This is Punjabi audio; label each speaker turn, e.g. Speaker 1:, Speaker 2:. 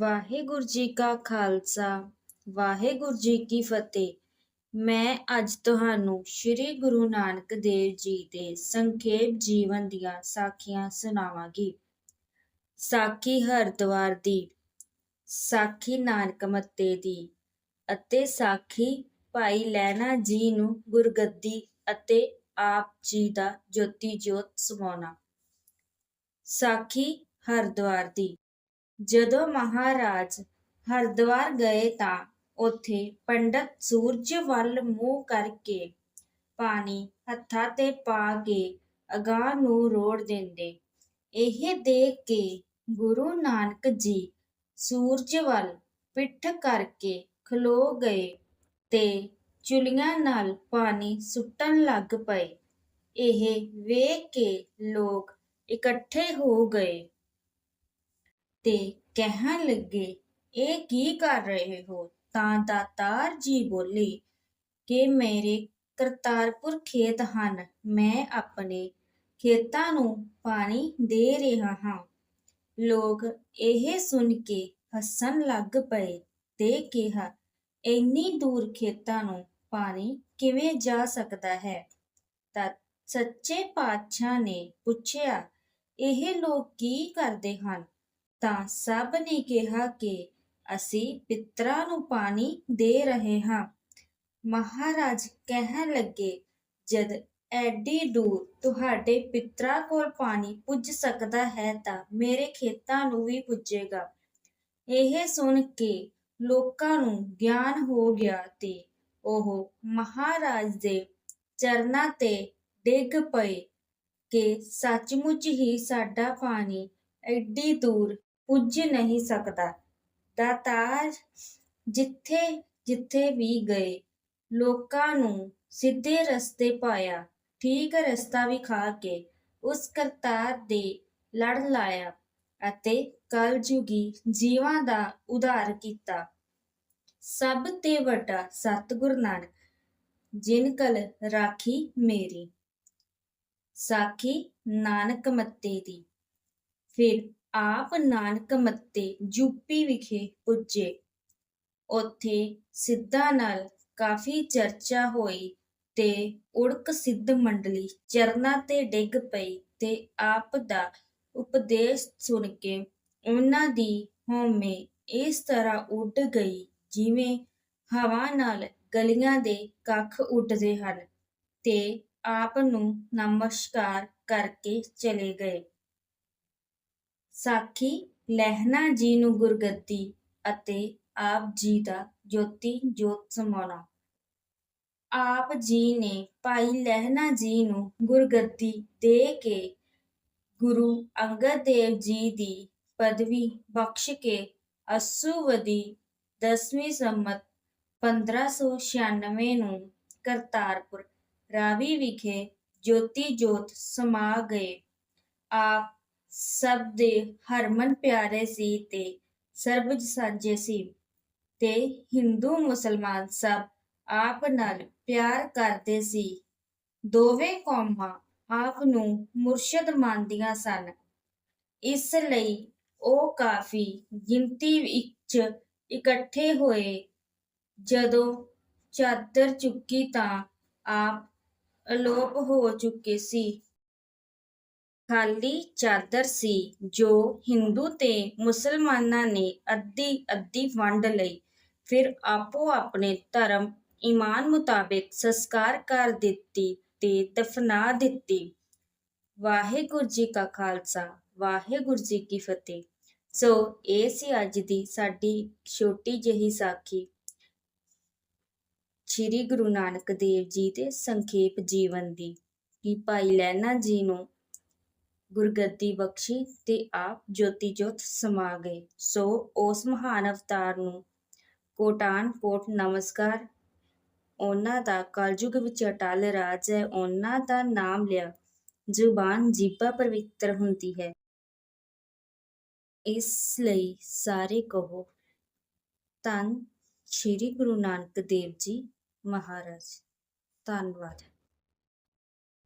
Speaker 1: ਵਾਹਿਗੁਰੂ ਜੀ ਕਾ ਖਾਲਸਾ, ਵਾਹਿਗੁਰੂ ਜੀ ਕੀ ਫਤਿਹ। ਮੈਂ ਅੱਜ ਤੁਹਾਨੂੰ ਸ੍ਰੀ ਗੁਰੂ ਨਾਨਕ ਦੇਵ ਜੀ ਦੇ ਸੰਖੇਪ ਜੀਵਨ ਦੀਆਂ ਸਾਖੀਆਂ ਸੁਣਾਵਾਂਗੀ। ਸਾਖੀ ਹਰਦੁਆਰ ਦੀ, ਸਾਖੀ ਨਾਨਕ ਮੱਤੇ ਦੀ ਅਤੇ ਸਾਖੀ ਭਾਈ ਲਹਿਣਾ ਜੀ ਨੂੰ ਗੁਰਗੱਦੀ ਅਤੇ ਆਪ ਜੀ ਦਾ ਜੋਤੀ ਜੋਤ ਸਮਾਉਣਾ। ਸਾਖੀ ਹਰਦੁਆਰ ਦੀ ਜਦੋਂ ਮਹਾਰਾਜ ਹਰਿਦੁਆਰ ਗਏ ਤਾਂ ਉੱਥੇ ਪੰਡਤ ਸੂਰਜ ਵੱਲ ਮੂੰਹ ਕਰਕੇ ਪਾਣੀ ਹੱਥਾਂ ਤੇ ਪਾ ਕੇ ਅਗਾਂਹ ਨੂੰ ਰੋੜ ਦਿੰਦੇ। ਇਹ ਦੇਖ ਕੇ ਗੁਰੂ ਨਾਨਕ ਜੀ ਸੂਰਜ ਵੱਲ ਪਿੱਠ ਕਰਕੇ ਖਲੋ ਗਏ ਤੇ ਚੁਲੀਆਂ ਨਾਲ ਪਾਣੀ ਸੁੱਟਣ ਲੱਗ ਪਏ। ਇਹ ਵੇਖ ਕੇ ਲੋਕ ਇਕੱਠੇ ਹੋ ਗਏ। ਤੇ ਕਹਿਣ ਲੱਗੇ, ਇਹ ਕੀ ਕਰ ਰਹੇ ਹੋ? ਤਾਂ ਦਾਤਾਰ ਜੀ ਬੋਲੇ, ਕਿ ਮੇਰੇ ਕਰਤਾਰਪੁਰ ਖੇਤ ਹਨ। ਮੈਂ ਆਪਣੇ ਖੇਤਾਂ ਨੂੰ ਪਾਣੀ ਦੇ ਰਿਹਾ ਹਾਂ। ਲੋਕ ਇਹ ਸੁਣ ਕੇ ਹੱਸਣ ਲੱਗ ਪਏ ਤੇ ਕਿਹਾ, ਇੰਨੀ ਦੂਰ ਖੇਤਾਂ ਨੂੰ ਪਾਣੀ ਕਿਵੇਂ ਜਾ ਸਕਦਾ ਹੈ? ਤਾਂ ਸੱਚੇ ਪਾਤਸ਼ਾਹ ਨੇ ਪੁੱਛਿਆ, ਇਹ ਲੋਕ ਕੀ ਕਰਦੇ ਹਨ? ਤਾਂ ਸਭ ਨੇ ਕਿਹਾ ਕਿ ਅਸੀਂ ਪਿੱਤਰਾਂ ਨੂੰ ਪਾਣੀ ਦੇ ਰਹੇ ਹਾਂ। ਮਹਾਰਾਜ ਕਹਿਣ ਲੱਗੇ, ਜਦ ਐਡੀ ਦੂਰ ਤੁਹਾਡੇ ਪਿੱਤਰਾਂ ਕੋਲ ਪਾਣੀ ਪੁੱਜ ਸਕਦਾ ਹੈ ਤਾਂ ਮੇਰੇ ਖੇਤਾਂ ਨੂੰ ਵੀ ਪੁੱਜੇਗਾ ਇਹ ਸੁਣ ਕੇ ਲੋਕਾਂ ਨੂੰ ਗਿਆਨ ਹੋ ਗਿਆ ਤੇ ਉਹ ਮਹਾਰਾਜ ਦੇ ਚਰਨਾਂ ਤੇ ਡਿੱਗ ਪਏ ਕਿ ਸੱਚਮੁੱਚ ਹੀ ਸਾਡਾ ਪਾਣੀ ਐਡੀ ਦੂਰ ਪੁੱਜ ਨਹੀਂ ਸਕਦਾ। ਦਾਤਾਰ ਜਿੱਥੇ ਜਿੱਥੇ ਵੀ ਗਏ, ਲੋਕਾਂ ਨੂੰ ਸਿੱਧੇ ਰਸਤੇ ਪਾਇਆ, ਠੀਕ ਰਸਤਾ ਵਿਖਾ ਕੇ ਉਸ ਕਰਤਾਰ ਦੇ ਲੜ ਲਾਇਆ ਅਤੇ ਕਲਯੁਗੀ ਜੀਵਾਂ ਦਾ ਉਧਾਰ ਕੀਤਾ। ਸਭ ਤੇ ਵੱਡਾ ਸਤਿਗੁਰ ਨਾਨਕ ਜਿਨ ਕਲ ਰਾਖੀ ਮੇਰੀ, ਸਾਖੀ ਨਾਨਕ ਮੱਤੇ ਦੀ। ਫਿਰ ਆਪ ਨਾਨਕ ਮੱਤੇ ਯੂਪੀ ਵਿਖੇ ਪੁੱਜੇ। ਉੱਥੇ ਸਿੱਧਾ ਨਾਲ ਕਾਫੀ ਚਰਚਾ ਹੋਈ ਤੇ ਉੜਕ ਸਿੱਧ ਮੰਡਲੀ ਚਰਨਾਂ ਤੇ ਡਿੱਗ ਪਈ ਤੇ ਆਪ ਦਾ ਉਪਦੇਸ਼ ਸੁਣ ਕੇ ਉਹਨਾਂ ਦੀ ਹਉਮੈ ਇਸ ਤਰ੍ਹਾਂ ਉੱਡ ਗਈ ਜਿਵੇਂ ਹਵਾ ਨਾਲ ਗਲੀਆਂ ਦੇ ਕੱਖ ਉੱਡਦੇ ਹਨ ਤੇ ਆਪ ਨੂੰ ਨਮਸਕਾਰ ਕਰਕੇ ਚਲੇ ਗਏ। ਸਾਖੀ ਲਹਿਣਾ ਜੀ ਨੂੰ ਗੁਰਗੱਦੀ ਅਤੇ ਆਪ ਜੀ ਦਾ ਜੋਤੀ ਜੋਤ ਸਮਾਉਣਾ। ਆਪ ਜੀ ਨੇ ਭਾਈ ਲਹਿਣਾ ਜੀ ਨੂੰ ਗੁਰਗੱਦੀ ਦੇ ਕੇ ਗੁਰੂ ਅੰਗਦ ਦੇਵ ਜੀ ਦੀ ਪਦਵੀ ਬਖਸ਼ ਕੇ ਅਸੂਵਦੀ 10ਵੀਂ ਸੰਮਤ 1596 ਨੂੰ ਕਰਤਾਰਪੁਰ ਰਾਵੀ ਵਿਖੇ ਜੋਤੀ ਜੋਤ ਸਮਾ ਗਏ। ਆਪ ਸਭ ਦੇ ਹਰਮਨ ਪਿਆਰੇ ਸੀ ਤੇ ਸਰਬਜ ਸਾਜੇ ਸੀ ਤੇ ਹਿੰਦੂ ਮੁਸਲਮਾਨ ਸਭ ਆਪ ਨਾਲ ਪਿਆਰ ਕਰਦੇ ਸੀ। ਦੋਵੇਂ ਕੌਮਾਂ ਆਪ ਨੂੰ ਮੁਰਸ਼ਿਦ ਮੰਨਦੀਆਂ ਸਨ। ਇਸ ਲਈ ਉਹ ਕਾਫੀ ਗਿਣਤੀ ਵਿੱਚ ਇਕੱਠੇ ਹੋਏ। ਜਦੋਂ ਚਾਦਰ ਚੁੱਕੀ ਤਾਂ ਆਪ ਅਲੋਪ ਹੋ ਚੁੱਕੇ ਸੀ। ਖਾਲੀ ਚਾਦਰ ਸੀ, ਜੋ ਹਿੰਦੂ ਤੇ ਮੁਸਲਮਾਨਾਂ ਨੇ ਅੱਧੀ ਅੱਧੀ ਵੰਡ ਲਈ। ਫਿਰ ਆਪੋ ਆਪਣੇ ਧਰਮ, ਈਮਾਨ ਮੁਤਾਬਿਕ ਸੰਸਕਾਰ ਕਰ ਦਿੱਤੀ ਤੇ ਦਫਨਾ ਦਿੱਤੀ। ਵਾਹਿਗੁਰੂ ਜੀ ਕਾ ਖਾਲਸਾ, ਵਾਹਿਗੁਰੂ ਜੀ ਕੀ ਫਤਿਹ। ਸੋ ਇਹ ਸੀ ਅੱਜ ਦੀ ਸਾਡੀ ਛੋਟੀ ਜਿਹੀ ਸਾਖੀ। ਸ੍ਰੀ ਗੁਰੂ ਨਾਨਕ ਦੇਵ ਜੀ ਦੇ ਸੰਖੇਪ ਜੀਵਨ ਦੀ। ਕਿ ਭਾਈ ਲੈਣਾ ਜੀ ਨੂੰ ਗੁਰਗੱਦੀ ਬਖਸ਼ੀ ਤੇ ਆਪ ਜੋਤੀ ਜੋਤ ਸਮਾ ਗਏ। ਸੋ ਉਸ ਮਹਾਨ ਅਵਤਾਰ ਨੂੰ ਕੋਟਾਨ ਕੋਟ ਨਮਸਕਾਰ। ਉਹਨਾਂ ਦਾ ਕਲਯੁਗ ਵਿੱਚ ਅਟਲ ਰਾਜ ਹੈ। ਉਹਨਾਂ ਦਾ ਨਾਮ ਲਿਆ ਜ਼ੁਬਾਨ ਜੀਬਾ ਪਵਿੱਤਰ ਹੁੰਦੀ ਹੈ। ਇਸ ਲਈ ਸਾਰੇ ਕਹੋ, ਧੰਨ ਸ਼੍ਰੀ ਗੁਰੂ ਨਾਨਕ ਦੇਵ ਜੀ ਮਹਾਰਾਜ। ਧੰਨਵਾਦ।